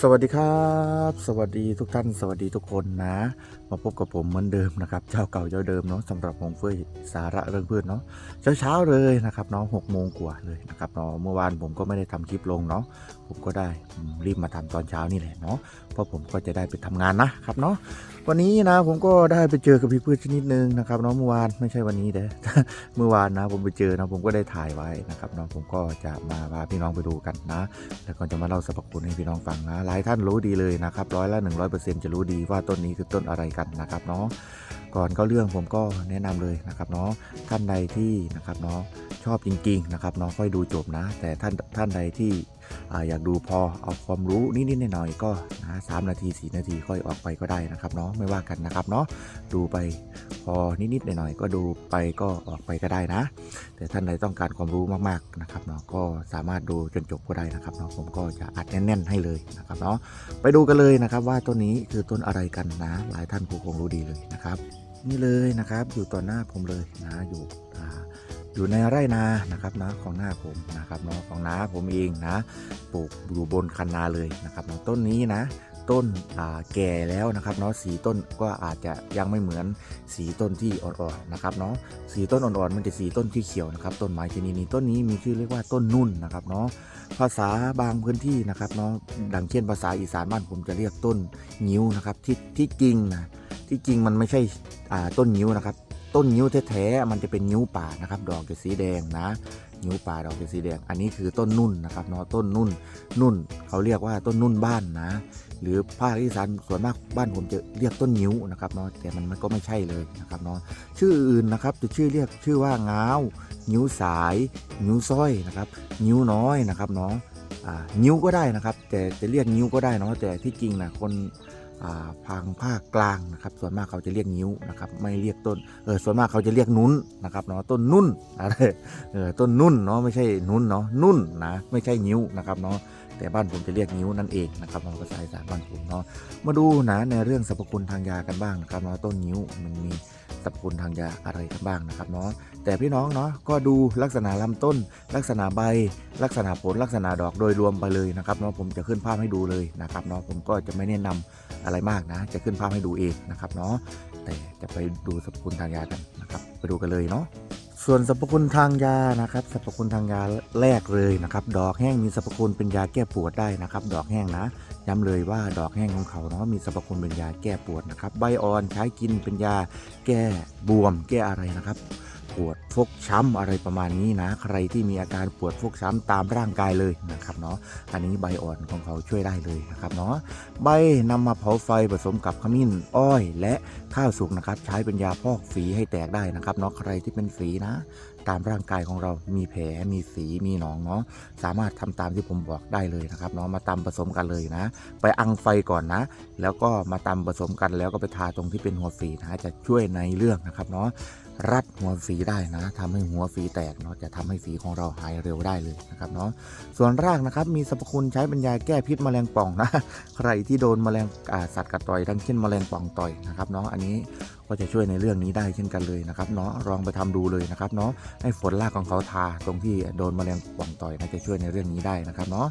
สวัสดีครับ สวัสดีทุกท่าน สวัสดีทุกคนนะ มาพบกับผมเหมือนเดิมนะครับเจ้าเก่าเจ้าเดิมเนาะสำหรับหงเฟ้ยสาระเรื่องพืชเนาะเช้าเช้าๆเลยนะครับเนาะหกโมงกว่าเลยนะครับเนาะเมื่อวานผมก็ไม่ได้ทำคลิปลงเนาะ ผมก็ได้รีบมาทำตอนเช้านี่แหละเนาะเพราะผมก็จะได้ไปทำงานนะครับเนาะวันนี้นะผมก็ได้ไปเจอกับพี่พืชชนิดนึงนะครับเนาะเมื่อวานไม่ใช่วันนี้เด้อเมื่อวานนะผมไปเจอนะผมก็ได้ถ่ายไว้นะครับเนาะผมก็จะมาพาพี่น้องไปดูกันนะ แล้วก็จะมาเล่าสรรพคุณให้พี่น้องฟังนะหลายท่านรู้ดีเลยนะครับร้อยละ100%จะรู้ดีว่าต้นนี้คือต้นอะไรกันนะครับเนาะก่อนเข้าเรื่องผมก็แนะนำเลยนะครับเนาะท่านใดที่นะครับเนาะชอบจริงๆนะครับเนาะค่อยดูจบนะ แต่ท่านท่านใดที่ อยากดูพอเอาความรู้นิดๆหน่อยๆก็นะสามนาที 4 นาทีค่อยออกไปก็ได้นะครับเนาะไม่ว่ากันนะครับเนาะดูไปพอนิดๆหน่อยๆก็ดูไปก็ออกไปก็ได้นะ แต่ท่านใดต้องการความรู้มากๆนะครับเนาะก็สามารถดูจนจบก็ได้นะครับเนาะผมก็จะอัดแน่นๆให้เลยนะครับเนาะไปดูกันเลยนะครับว่าต้นนี้คือต้นอะไรกันนะ หลายท่านคงรู้ดีเลยนะครับ นี่เลยนะครับอยู่ต่อหน้าผมเลยนะอยู่ อยู่ในไร่นานะครับนะของหน้าผมนะครับเนาะของน้าผมเองนะปลูกอยู่บนคันนาเลยนะครับเนาะต้นนี้นะ ต้นแก่แล้วนะครับเนาะสีต้นก็อาจจะยังไม่เหมือนสีต้นที่อ่อนๆนะครับเนาะสีต้นอ่อนๆมันจะสีต้นที่เขียวนะครับต้นไม้ชนิดนี้ต้นนี้มีชื่อเรียกว่าต้นนุ่นนะครับเนาะภาษาบางพื้นที่นะครับเนาะดังเช่นภาษาอีสานบ้านผมจะเรียกต้นงิ้วนะครับที่ที่จริงนะที่จริงมันไม่ใช่อ่าต้นงิ้วนะครับ ต้นงิ้วแท้ๆมันจะเป็นงิ้วป่านะครับ ดอกจะสีแดงนะงิ้วป่าดอกจะสีแดง อันนี้คือต้นนุ่นนะครับเนาะต้นนุ่นนุ่นเขาเรียกว่าต้นนุ่นบ้านนะ หรือภาคอีสานส่วนมากบ้านผมจะเรียกต้นงิ้วนะครับเนาะแต่มันมันก็ไม่ใช่เลยนะครับเนาะชื่ออื่นนะครับจะชื่อเรียกชื่อว่าง้าวนิ้วสาย นิ้วสร้อยนะครับ นิ้วน้อยนะครับเนาะอ่านิ้วก็ได้นะครับ แต่จะเรียกนิ้วก็ได้เนาะแต่ที่จริงนะคน ทางภาคกลางนะครับส่วนมากเขาจะเรียกนิ้วนะครับไม่เรียกต้นเออส่วนมากเขาจะเรียกนุ้นนะครับเนาะต้นนุ่นอะไรเออต้นนุ่นเนาะไม่ใช่นุ่นเนาะนุ่นนะไม่ใช่นิ้วนะครับเนาะแต่บ้านผมจะเรียกนิ้วนั่นเองนะครับเนาะภาษาอีสานบ้านผมเนาะมาดูนะในเรื่องสรรพคุณทางยากันบ้างนะครับเนาะต้นนิ้วมันมี สรรพคุณทางยาอะไรกันบ้างนะครับเนาะแต่พี่น้องเนาะก็ดูลักษณะลำต้น ลักษณะใบ ลักษณะผลลักษณะดอกโดยรวมไปเลยนะครับเนาะผมจะขึ้นภาพให้ดูเลยนะครับเนาะผมก็จะไม่แนะนำอะไรมากนะ จะขึ้นภาพให้ดูเองนะครับเนาะแต่จะไปดูสรรพคุณทางยากันนะครับ ไปดูกันเลยเนาะ ส่วนสรรพคุณทางยานะครับสรรพคุณทางยาแรกเลยนะครับ ดอกแห้งมีสรรพคุณเป็นยาแก้ปวดได้นะครับ ดอกแห้งนะย้ำเลยว่าดอกแห้งของเขาเนาะมีสรรพคุณเป็นยาแก้ปวดนะครับ ใบอ่อนใช้กินเป็นยาแก้บวม แก้อะไรนะครับ ปวดฟกช้ำอะไรประมาณนี้นะ ใครที่มีอาการปวดฟกช้ำตามร่างกายเลยนะครับเนาะอันนี้ใบอ่อนของเขาช่วยได้เลยนะครับเนาะใบนำมาเผาไฟผสมกับขมิ้นอ้อย และข้าวสุกนะครับ ใช้เป็นยาพอกฝีให้แตกได้นะครับเนาะใครที่เป็นฝีนะ ตามร่างกายของเรามีแผลมีฝีมีหนองเนาะสามารถทำตามที่ผมบอกได้เลยนะครับเนาะมาตำผสมกันเลยนะ ไปอังไฟก่อนนะ แล้วก็มาตำผสมกันแล้วก็ไปทาตรงที่เป็นหัวฝีนะจะช่วยในเรื่องนะครับเนาะ รัดหัวฝีได้นะทำให้หัวฝีแตกเนาะจะทำให้ฝีของเราหายเร็วได้เลยนะครับเนาะส่วนรากนะครับมีสรรพคุณใช้เป็นยาแก้พิษแมลงป่องนะใครที่โดนแมลงสัตว์กัดต่อยทั้งเช่นแมลงป่องต่อยนะครับเนาะอันนี้ก็จะช่วยในเรื่องนี้ได้เช่นกันเลยนะครับเนาะลองไปทำดูเลยนะครับเนาะให้ฝนรากของเขาทาตรงที่โดนแมลงป่องต่อยนะจะช่วยในเรื่องนี้ได้นะครับเนาะ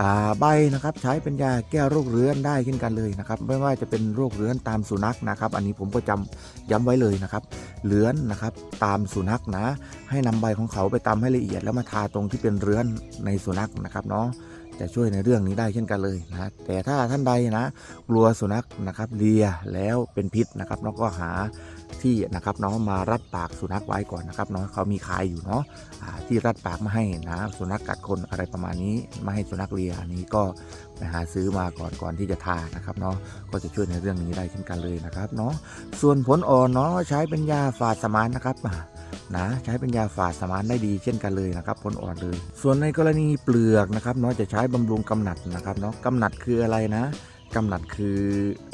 อ่าใบนะครับใช้เป็นยาแก้โรคเรื้อนได้เช่นกันเลยนะครับไม่ว่าจะเป็นโรคเรื้อนตามสุนัขนะครับ อันนี้ผมก็จำย้ำไว้เลยนะครับเรื้อนนะครับตามสุนัขนะ ให้นำใบของเขาไปตำให้ละเอียดแล้วมาทาตรงที่เป็นเรื้อนในสุนัขนะครับเนาะ จะช่วยในเรื่องนี้ได้เช่นกันเลยนะแต่ถ้าท่านใดนะ กลัวสุนัขนะครับเลียแล้วเป็นพิษนะครับแล้วก็หา ที่นะครับเนาะมารัดปากสุนัขไว้ก่อนนะครับเนาะเขามีขายอยู่เนาะที่รัดปากไม่ให้นะสุนัขกัดคนอะไรประมาณนี้ไม่ให้สุนัขเลียอันนี้ก็ไปหาซื้อมาก่อนก่อนที่จะทานะครับเนาะก็จะช่วยในเรื่องนี้ได้เช่นกันเลยนะครับเนาะส่วนผลอ่อนเนาะใช้เป็นยาฝาดสมานนะครับนะใช้เป็นยาฝาดสมานได้ดีเช่นกันเลยนะครับผลอ่อนเลย ส่วนในกรณีเปลือกนะครับเนาะจะใช้บำรุงกำหนัดนะครับเนาะกำหนัดคืออะไรนะ กำหนัดคือ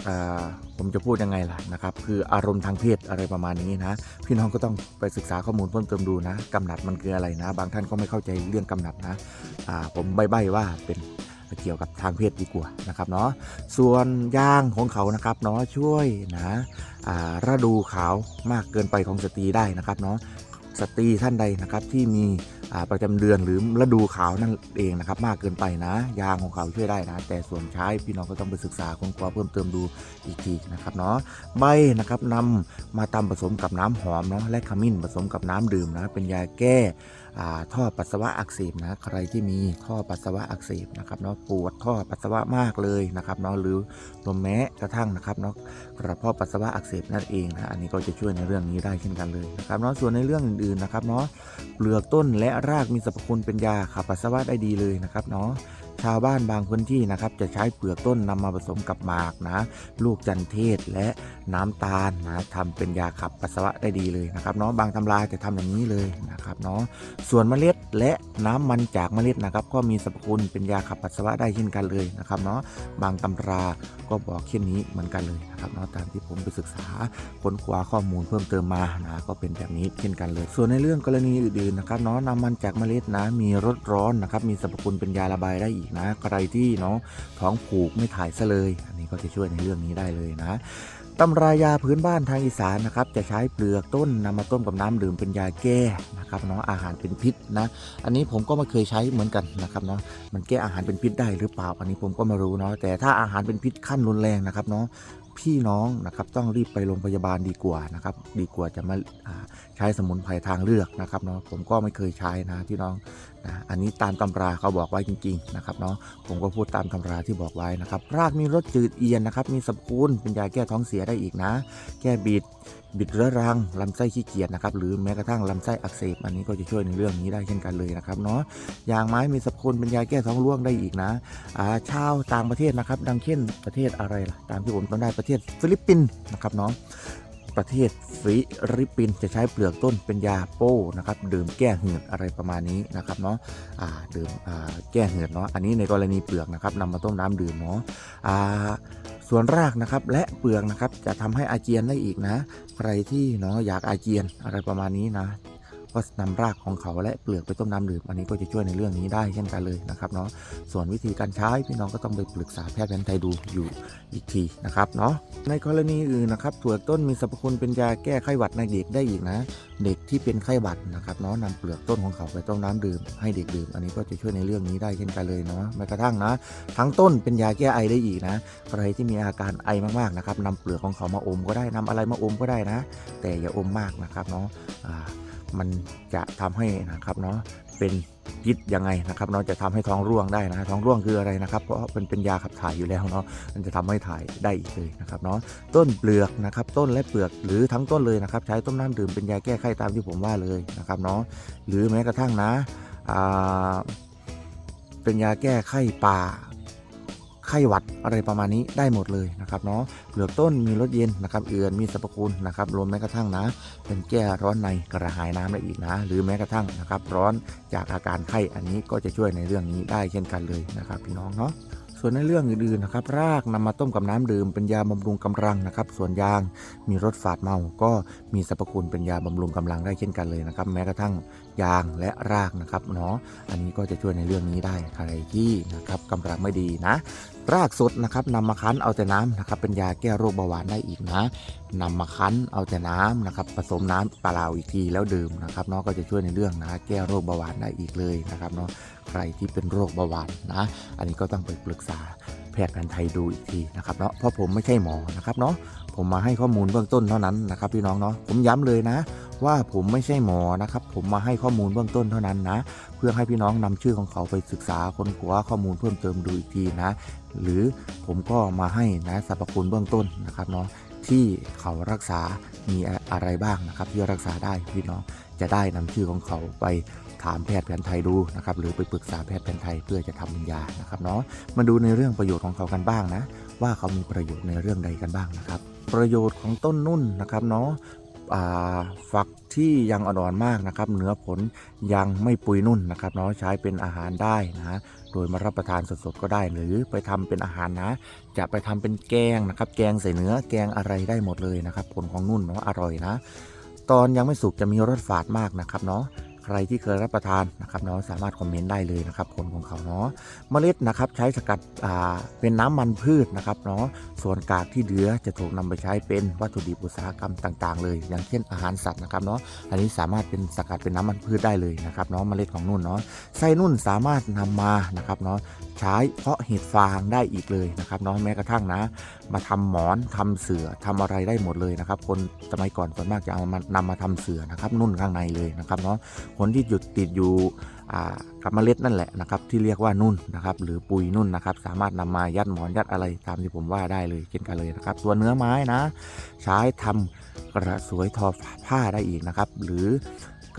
อ่าผมจะพูดยังไงล่ะนะครับ คืออารมณ์ทางเพศอะไรประมาณนี้นะ พี่น้องก็ต้องไปศึกษาข้อมูลเพิ่มเติมดูนะกำหนัดมันคืออะไรนะ บางท่านก็ไม่เข้าใจเรื่องกำหนัดนะอ่าผมใบ้ๆว่าเป็นเกี่ยวกับทางเพศดีกว่านะครับเนาะส่วนย่างของเขานะครับเนาะช่วยนะอ่าระดูขาวมากเกินไปของสตรีได้นะครับเนาะ สตรีท่านใดนะครับที่มีประจำเดือนหรือฤดูขาวนั่นเองนะครับ มากเกินไปนะ ยางของเขาช่วยได้นะ แต่ส่วนใช้พี่น้องก็ต้องไปศึกษาค้นคว้าเพิ่มเติมดูอีกทีนะครับเนาะใบนะครับนำมาตำผสมกับน้ำหอมเนาะและขมิ้นผสมกับน้ำดื่มนะ เป็นยาแก้ท่อปัสสาวะอักเสบนะใครที่มีท่อปัสสาวะอักเสบนะครับเนาะปวดท่อปัสสาวะมากเลยนะครับเนาะหรือรวมแม้กระทั่งนะครับเนาะกระเพาะปัสสาวะอักเสบนั่นเองนะอันนี้ก็จะช่วยในเรื่องนี้ได้เช่นกันเลยนะครับเนาะส่วนในเรื่องอื่นๆนะครับเนาะเปลือกต้นและรากมีสรรพคุณเป็นยาขับปัสสาวะได้ดีเลยนะครับเนาะ ชาวบ้านบางพื้นที่นะครับจะใช้เปลือกต้นนำมาผสมกับหมากนะ ลูกจันเทศและน้ำตาลนะทำเป็นยาขับปัสสาวะได้ดีเลยนะครับเนาะบางตำราจะทำอย่างนี้เลยนะครับเนาะส่วนเมล็ดและน้ำมันจากเมล็ดนะครับ ก็มีสรรพคุณเป็นยาขับปัสสาวะได้เช่นกันเลยนะครับเนาะบางตำราก็บอกเช่นนี้เหมือนกันเลยนะครับเนาะตามที่ผมไปศึกษาค้นคว้าข้อมูลเพิ่มเติมมานะก็เป็นแบบนี้เช่นกันเลย ส่วนในเรื่องกรณีอื่นๆนะครับเนาะน้ำมันจากเมล็ดนะมีรสร้อนนะครับมีสรรพคุณเป็นยาระบายได้อีกนะใครที่เนาะท้องผูกไม่ถ่ายซะเลย อันนี้ก็จะช่วยในเรื่องนี้ได้เลยนะตำรายาพื้นบ้านทางอีสานนะครับจะใช้เปลือกต้นนำมาต้มกับน้ำดื่มเป็นยาแก้นะครับเนาะอาหารเป็นพิษนะ อันนี้ผมก็ไม่เคยใช้เหมือนกันนะครับเนาะมันแก้อาหารเป็นพิษได้หรือเปล่า อันนี้ผมก็ไม่รู้เนาะแต่ถ้าอาหารเป็นพิษขั้นรุนแรงนะครับเนาะพี่น้องนะครับต้องรีบไปโรงพยาบาลดีกว่านะครับดีกว่าจะมาาใช้สมุนไพรทางเลือกนะครับเนาะผมก็ไม่เคยใช้นะพี่น้องนะอันนี้ตามตำราเขาบอกไว้จริงๆนะครับเนาะผมก็พูดตามตำราที่บอกไว้นะครับรากมีรสจืดเอียนนะครับมีสรรพคุณเป็นยาแก้ท้องเสียได้อีกนะ แก้บิดบิดเรื้อรังลำไส้ขี้เกียจนะครับหรือแม้กระทั่งลำไส้อักเสบอันนี้ก็จะช่วยในเรื่องนี้ได้เช่นกันเลยนะครับเนาะยางไม้มีสรรพคุณเป็นยาแก้ท้องร่วงได้อีกนะอ่าชาวต่างประเทศนะครับดังเช่นประเทศอะไรล่ะตามที่ผมจำได้ประเทศฟิลิปปินส์นะครับเนาะ ประเทศฟิลิปปินส์จะใช้เปลือกต้นเป็นยาโป้นะครับดื่มแก้หืดอะไรประมาณนี้นะครับเนาะดื่มแก้หืดเนาะอันนี้ในกรณีเปลือกนะครับนำมาต้มน้ำดื่มเนาะส่วนรากนะครับและเปลือกนะครับจะทำให้อาเจียนได้อีกนะ ใครที่เนาะอยากอาเจียนอะไรประมาณนี้นะ ก็นำรากของเขาและเปลือกไปต้มน้ำดื่มอันนี้ก็จะช่วยในเรื่องนี้ได้เช่นกันเลยนะครับเนาะส่วนวิธีการใช้พี่น้องก็ต้องไปปรึกษาแพทย์แผนไทยดูอยู่อีกทีนะครับเนาะในกรณีอื่นนะครับถั่วต้นมีสรรพคุณเป็นยาแก้ไข้หวัดในเด็กได้อีกนะ เด็กที่เป็นไข้หวัดนะครับเนาะนำเปลือกต้นของเขาไปต้มน้ำดื่มให้เด็กดื่ม อันนี้ก็จะช่วยในเรื่องนี้ได้เช่นกันเลยเนาะแม้กระทั่งนะ ทั้งต้นเป็นยาแก้ไอได้อีกนะใครที่มีอาการไอมากๆนะครับนำเปลือกของเขามาอมก็ได้นำอะไรมาอมก็ได้นะ แต่อย่าอมมากนะครับเนาะอ่า มันจะทำให้นะครับเนาะเป็นพิษยังไงนะครับเนาะจะทำให้ท้องร่วงได้นะท้องร่วงคืออะไรนะครับ เพราะเป็นเป็นยาขับถ่ายอยู่แล้วเนาะมันจะทำให้ถ่ายได้อีกเลยนะครับเนาะต้นเปลือกนะครับ ต้นและเปลือกหรือทั้งต้นเลยนะครับ ใช้ต้มน้ำดื่มเป็นยาแก้ไข้ตามที่ผมว่าเลยนะครับเนาะหรือแม้กระทั่งนะเป็นยาแก้ไข้ป่า ไข้หวัดอะไรประมาณนี้ได้หมดเลยนะครับเนาะเปลือกต้นมีรสเย็นนะครับเอือนมีสรรพคุณนะครับรวมแม้กระทั่งนะ เป็นแก้ร้อนในกระหายน้ำได้อีกนะ หรือแม้กระทั่งนะครับร้อนจากอาการไข้อันนี้ก็จะช่วยในเรื่องนี้ได้เช่นกันเลยนะครับพี่น้องเนาะส่วนในเรื่องอื่นๆนะครับ รากนำมาต้มกับน้ำดื่มเป็นยาบำรุงกำลังนะครับ ส่วนยางมีรสฝาดเมา ก็มีสรรพคุณเป็นยาบำรุงกำลังได้เช่นกันเลยนะครับ แม้กระทั่งยางและรากนะครับเนาะอันนี้ก็จะช่วยในเรื่องนี้ได้ใครที่นะครับกำลังไม่ดีนะรากสดนะครับนำมาคั้นเอาแต่น้ำนะครับเป็นยาแก้โรคเบาหวานได้อีกนะนำมาคั้นเอาแต่น้ำนะครับผสมน้ำเปล่าอีกทีแล้วดื่มนะครับเนาะก็จะช่วยในเรื่องนะแก้โรคเบาหวานได้อีกเลยนะครับเนาะใครที่เป็นโรคเบาหวานนะอันนี้ก็ต้องไปปรึกษาแพทย์แผนไทยดูอีกทีนะครับเนาะเพราะผมไม่ใช่หมอนะครับเนาะผมมาให้ข้อมูลเบื้องต้นเท่านั้นนะครับพี่น้องเนาะผมย้ำเลยนะ ว่าผมไม่ใช่หมอนะครับ ผมมาให้ข้อมูลเบื้องต้นเท่านั้นนะ เพื่อให้พี่น้องนำชื่อของเขาไปศึกษาค้นคว้าข้อมูลเพิ่มเติมดูอีกทีนะ หรือผมก็มาให้นะสรรพคุณเบื้องต้นนะครับเนาะที่เขารักษา มีอะไรบ้างนะครับ ที่รักษาได้พี่น้องจะได้นำชื่อของเขาไปถามแพทย์แผนไทยดูนะครับหรือไปปรึกษาแพทย์แผนไทยเพื่อจะทำป็นยานะครับเนาะมาดูในเรื่องประโยชน์ของเขากันบ้างนะ ว่าเขามีประโยชน์ในเรื่องใดกันบ้างนะครับ ประโยชน์ของต้นนุ่นนะครับเนาะ ฝักที่ยังอ่อนๆมากนะครับ เนื้อผลยังไม่ปุยนุ่นนะครับเนาะใช้เป็นอาหารได้นะโดยมารับประทานสดๆก็ได้ หรือไปทำเป็นอาหารนะ จะไปทำเป็นแกงนะครับ แกงใส่เนื้อแกงอะไรได้หมดเลยนะครับ ผลของนุ่นเนาะอร่อยนะ ตอนยังไม่สุกจะมีรสฝาดมากนะครับเนาะ รที่เคยรับประทานนะครับเนาะสามารถคอมเมนต์ได้เลยนะครับผลของเขาเนาะเมล็ดนะครับใช้สกัดเป็นน้ำมันพืชนะครับเนาะส่วนกากที่เหลือจะถูกนำไปใช้เป็นวัตถุดิบอุตสาหกรรมต่าง ๆ เลย อย่างเช่นอาหารสัตว์นะครับเนาะอันนี้สามารถเป็นสกัดเป็นน้ำมันพืชได้เลยนะครับเนาะเมล็ดของนุ่นเนาะไส้นุ่นสามารถนำมานะครับเนาะใช้เพาะเห็ดฟางได้อีกเลยนะครับเนาะแม้กระทั่งนะ มาทำหมอนทำเสือทำอะไรได้หมดเลยนะครับ คนสมัยก่อนส่วนมากจะเอามานำมาทำเสือนะครับ นุ่นข้างในเลยนะครับเนาะผลที่หยุดติดอยู่กับเมล็ดนั่นแหละนะครับที่เรียกว่านุ่นนะครับหรือปุยนุ่นนะครับสามารถนำมายัดหมอนยัดอะไรตามที่ผมว่าได้เลยเช่นกันเลยนะครับตัวเนื้อไม้นะ ใช้ทำกระสวยทอผ้าได้อีกนะครับ หรือ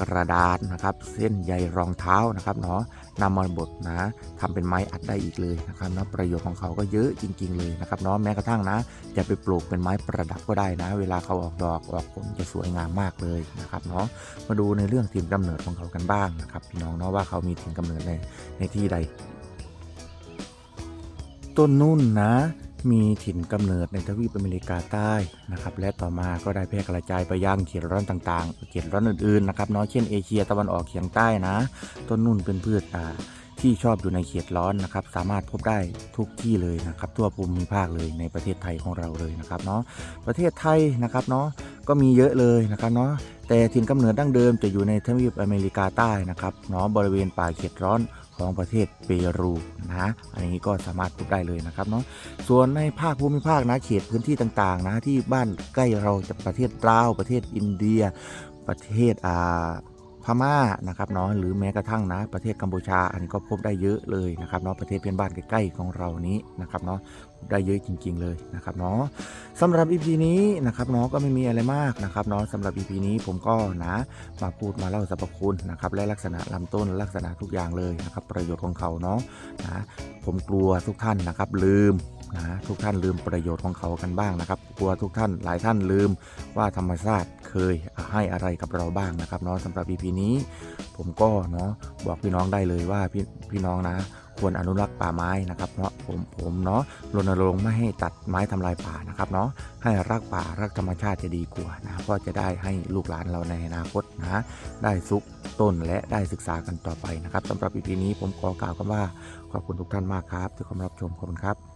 กระดาษนะครับ เส้นใยรองเท้านะครับเนาะนำมาบดนะทำเป็นไม้อัดได้อีกเลยนะครับนะประโยชน์ของเขาก็เยอะจริง ๆ เลยนะครับเนาะแม้กระทั่งนะ จะไปปลูกเป็นไม้ประดับก็ได้นะ เวลาเขาออกดอกออกผลจะสวยงามมากเลยนะครับเนาะมาดูในเรื่องถิ่นกำเนิดของเขากันบ้างนะครับพี่น้องเนาะว่าเขามีถิ่นกำเนิดในในที่ใด ต้นนุ่นนะ มีถิ่นกำเนิดในทวีปอเมริกาใต้นะครับและต่อมาก็ได้แพร่กระจายไปยังเขตร้อนต่างๆ เขตร้อนอื่นๆนะครับเนาะเช่นเอเชียตะวันออกเฉียงใต้นะ ต้นนุ่นเป็นพืชอ่าที่ชอบอยู่ในเขตร้อนนะครับ สามารถพบได้ทุกที่เลยนะครับ ทั่วภูมิภาคเลยในประเทศไทยของเราเลยนะครับเนาะประเทศไทยนะครับเนาะก็มีเยอะเลยนะครับเนาะแต่ถิ่นกำเนิดดั้งเดิมจะอยู่ในทวีปอเมริกาใต้นะครับเนาะบริเวณป่าเขตร้อน ของประเทศเปรูนะ อันนี้ก็สามารถพบได้เลยนะครับเนาะ ส่วนในภาคภูมิภาคนะเขตพื้นที่ต่างๆนะที่บ้านใกล้เราจะประเทศลาวประเทศอินเดีย ประเทศอ่า พม่านะครับเนาะหรือแม้กระทั่งนะประเทศกัมพูชาอันนี้ก็พบได้เยอะเลยนะครับเนาะประเทศเพื่อนบ้านใกล้ๆของเรานี้นะครับเนาะได้เยอะจริง ๆเลยนะครับเนาะสำหรับ EP นี้นะครับเนาะก็ไม่มีอะไรมากนะครับเนาะสำหรับ EP นี้ผมก็นะมาพูดมาเล่าสรรพคุณนะครับและลักษณะลำต้นลักษณะทุกอย่างเลยนะครับประโยชน์ของเขาเนาะนะผมกลัวทุกท่านนะครับลืมนะทุกท่านลืมประโยชน์ของเขากันบ้างนะครับกลัวทุกท่านหลายท่านลืมว่าธรรมชาติ เคยให้อะไรกับเราบ้างนะครับเนาะสำหรับ EP นี้ ผมก็เนาะบอกพี่น้องได้เลยว่าพี่พี่น้องนะ ควรอนุรักษ์ป่าไม้นะครับเพราะผมผมเนาะรณรงค์ไม่ให้ตัดไม้ทำลายป่านะครับเนาะให้รักป่ารักธรรมชาติจะดีกว่านะก็จะได้ให้ลูกหลานเราในอนาคตนะได้ซุกต้นและได้ศึกษากันต่อไปนะครับสำหรับ EP นี้ผมขอกล่าวคำว่าขอบคุณทุกท่านมากครับที่เข้ามารับชมขอบคุณครับ